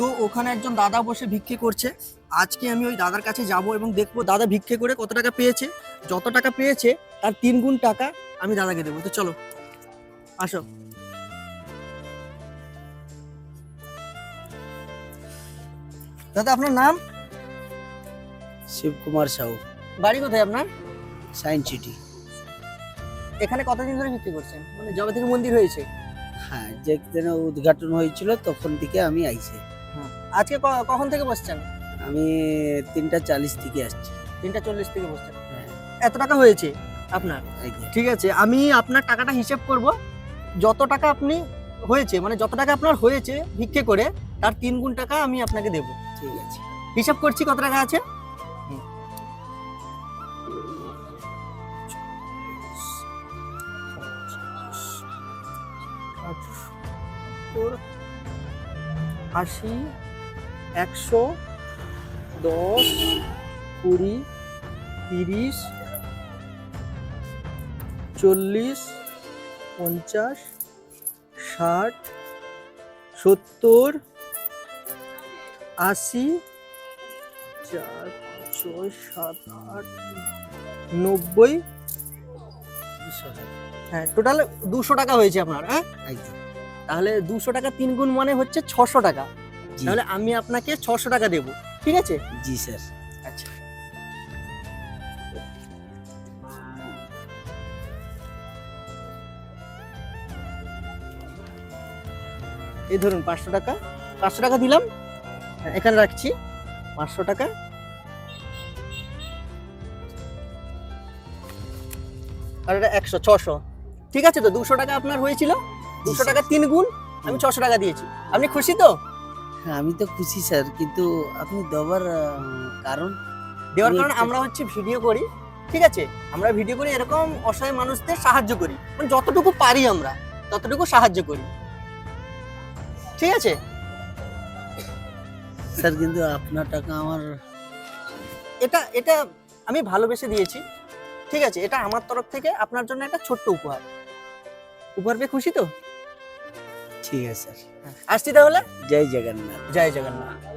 তো ওখানে একজন দাদা বসে ভিক্ষে করছে। আজকে আমি ওই দাদার কাছে যাব এবং দেখব দাদা ভিক্ষে করে কত টাকা পেয়েছে। যত টাকা পেয়েছে তার তিন গুণ টাকা আমি দাদাকে দেবো। তো চলো আসো। দাদা আপনার নাম? শিবকুমার সাউ বাড়ি কোথায় আপনার? Science city. এখানে কতদিন ধরে বিক্রি করছেন? মানে যবে থেকে মন্দির হয়েছে। হ্যাঁ যেদিন উদ্ঘাটন হয়েছিল তখন থেকে আমি আইছি। আজকে কখন থেকে বসছেন? আমি তিনটা চালিশ থেকে আসছি। তিনটা চল্লিশ থেকে বসছেন। হ্যাঁ। এত টাকা হয়েছে আপনার? ঠিক আছে আমি আপনার টাকাটা হিসেব করব। যত টাকা আপনি হয়েছে মানে যত টাকা আপনার হয়েছে ভিক্ষে করে তার তিন গুণ টাকা আমি আপনাকে দেব। ঠিক আছে। হিসাব করছি কত টাকা আছে? আশি একশো দশ কুড়ি তিরিশ চল্লিশ পঞ্চাশ ষাট সত্তর আশি চার ছয় সাত আট নব্বই। হ্যাঁ টোটাল দুশো টাকা হয়েছে আপনার হ্যাঁ? তাহলে দুশো টাকা তিন গুণ মানে হচ্ছে ছশো টাকা। তাহলে আমি আপনাকে ছশো টাকা দেবো ঠিক আছে? জি স্যার। আচ্ছা। এই ধরুন পাঁচশো টাকা। পাঁচশো টাকা দিলাম। হ্যাঁ, এখানে রাখছি। পাঁচশো টাকা। আর এটা একশো ছশো। ঠিক আছে তো? দুশো টাকা আপনার হয়েছিল। দুশো টাকা তিন গুণ আমি ছশো টাকা দিয়েছি। আপনি খুশি তো? হ্যাঁ আমি তো খুশি স্যার কিন্তু আপনি দেওয়ার কারণ? দেওয়ার কারণ আমরা হচ্ছে ভিডিও করি ঠিক আছে? আমরা ভিডিও করি এরকম অসহায় মানুষদের সাহায্য করি। মানে যতটুকু পারি আমরা ততটুকু সাহায্য করি। ঠিক আছে? স্যার কিন্তু আপনার টাকা আমার এটা এটা আমি ভালোবেসে দিয়েছি ঠিক আছে? এটা আমার তরফ থেকে আপনার জন্য একটা ছোট্ট উপহার। উপহার পেয়ে খুশি তো? ঠিক আছে। স্যার আসছি তাহলে? জয় জগন্নাথ। জয় জগন্নাথ।